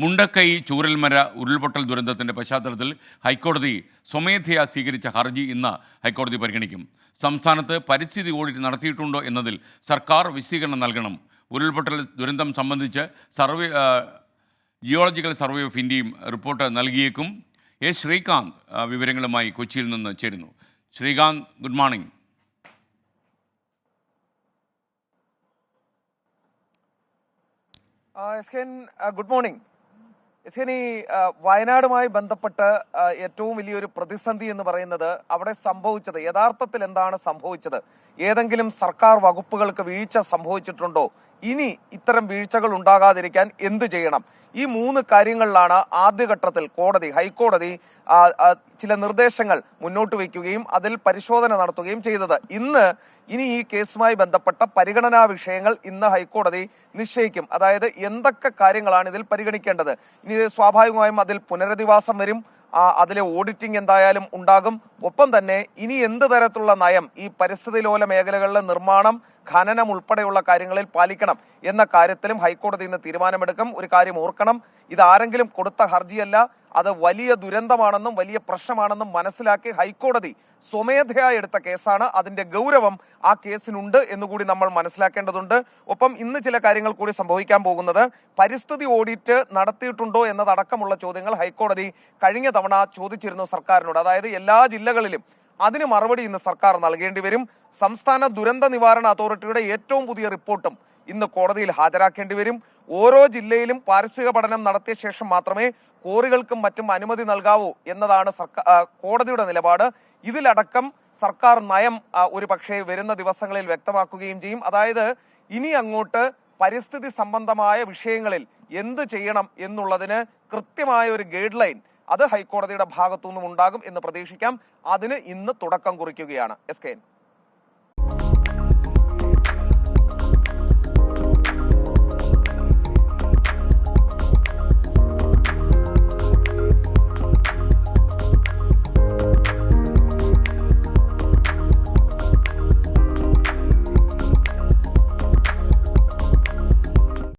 മുണ്ടക്കൈ ചൂരൽമര ഉരുൾപൊട്ടൽ ദുരന്തത്തിന്റെ പശ്ചാത്തലത്തിൽ ഹൈക്കോടതി സ്വമേധയാ സ്വീകരിച്ച ഹർജി ഇന്ന് ഹൈക്കോടതി പരിഗണിക്കും. സംസ്ഥാനത്ത് പരിസ്ഥിതി ഓഡിറ്റ് നടത്തിയിട്ടുണ്ടോ എന്നതിൽ സർക്കാർ വിശദീകരണം നൽകണം. ഉരുൾപൊട്ടൽ ദുരന്തം സംബന്ധിച്ച് സർവേ ജിയോളജിക്കൽ സർവേ ഓഫ് ഇന്ത്യയും റിപ്പോർട്ട് നൽകിയേക്കും. എ ശ്രീകാന്ത് വിവരങ്ങളുമായി കൊച്ചിയിൽ നിന്ന് ചേരുന്നു. Srikanth good morning. S K good morning. ആ, വയനാടുമായി ബന്ധപ്പെട്ട് ഏറ്റവും വലിയൊരു പ്രതിസന്ധി എന്ന് പറയുന്നത് അവിടെ സംഭവിച്ചത് യഥാർത്ഥത്തിൽ എന്താണ് സംഭവിച്ചത്? ഏതെങ്കിലും സർക്കാർ വകുപ്പുകൾക്ക് വീഴ്ച സംഭവിച്ചിട്ടുണ്ടോ? ഇനി ഇത്തരം വീഴ്ചകൾ ഉണ്ടാകാതിരിക്കാൻ എന്ത് ചെയ്യണം? ഈ മൂന്ന് കാര്യങ്ങളിലാണ് ആദ്യഘട്ടത്തിൽ കോടതി ഹൈക്കോടതി ചില നിർദ്ദേശങ്ങൾ മുന്നോട്ട് വയ്ക്കുകയും അതിൽ പരിശോധന നടത്തുകയും ചെയ്തത്. ഇന്ന് ഇനി ഈ കേസുമായി ബന്ധപ്പെട്ട പരിഗണനാ വിഷയങ്ങൾ ഇന്ന് ഹൈക്കോടതി നിശ്ചയിക്കും. അതായത് എന്തൊക്കെ കാര്യങ്ങളാണ് ഇതിൽ പരിഗണിക്കേണ്ടത്? ഇനി സ്വാഭാവികമായും അതിൽ പുനരധിവാസം വരും. അതിലെ ഓഡിറ്റിംഗ് എന്തായാലും ഉണ്ടാകും. ഒപ്പം തന്നെ ഇനി എന്ത് തരത്തിലുള്ള നയം ഈ പരിസ്ഥിതി ലോല മേഖലകളിലെ നിർമ്മാണം ഖനനം ഉൾപ്പെടെയുള്ള കാര്യങ്ങളിൽ പാലിക്കണം എന്ന കാര്യത്തിലും ഹൈക്കോടതി ഇന്ന് തീരുമാനമെടുക്കും. ഒരു കാര്യം ഓർക്കണം ഇത് ആരെങ്കിലും കൊടുത്ത ഹർജിയല്ല. അത് വലിയ ദുരന്തമാണെന്നും വലിയ പ്രശ്നമാണെന്നും മനസ്സിലാക്കി ഹൈക്കോടതി സ്വമേധയാ എടുത്ത കേസാണ്. അതിന്റെ ഗൗരവം ആ കേസിനുണ്ട് എന്നുകൂടി നമ്മൾ മനസ്സിലാക്കേണ്ടതുണ്ട്. ഒപ്പം ഇന്ന് ചില കാര്യങ്ങൾ കൂടി സംഭവിക്കാൻ പോകുന്നത് പരിസ്ഥിതി ഓഡിറ്റ് നടത്തിയിട്ടുണ്ടോ എന്നതടക്കമുള്ള ചോദ്യങ്ങൾ ഹൈക്കോടതി കഴിഞ്ഞ തവണ ചോദിച്ചിരുന്നു സർക്കാരിനോട്. അതായത് എല്ലാ ജില്ലകളിലും അതിന് മറുപടി ഇന്ന് സർക്കാർ നൽകേണ്ടി വരും. സംസ്ഥാന ദുരന്ത നിവാരണ അതോറിറ്റിയുടെ ഏറ്റവും പുതിയ റിപ്പോർട്ടും ഇന്ന് കോടതിയിൽ ഹാജരാക്കേണ്ടി വരും. ഓരോ ജില്ലയിലും പാരിസ്ഥിതിക പഠനം നടത്തിയ ശേഷം മാത്രമേ കോറികൾക്കും മറ്റും അനുമതി നൽകാവൂ എന്നതാണ് സർക്കാർ കോടതിയുടെ നിലപാട്. ഇതിലടക്കം സർക്കാർ നയം ഒരു പക്ഷേ വരുന്ന ദിവസങ്ങളിൽ വ്യക്തമാക്കുകയും ചെയ്യും. അതായത് ഇനി അങ്ങോട്ട് പരിസ്ഥിതി സംബന്ധമായ വിഷയങ്ങളിൽ എന്ത് ചെയ്യണം എന്നുള്ളതിന് കൃത്യമായ ഒരു ഗൈഡ് ലൈൻ അത് ഹൈക്കോടതിയുടെ ഭാഗത്തു നിന്നും ഉണ്ടാകും എന്ന് പ്രതീക്ഷിക്കാം. അതിന് ഇന്ന് തുടക്കം കുറിക്കുകയാണ്. S K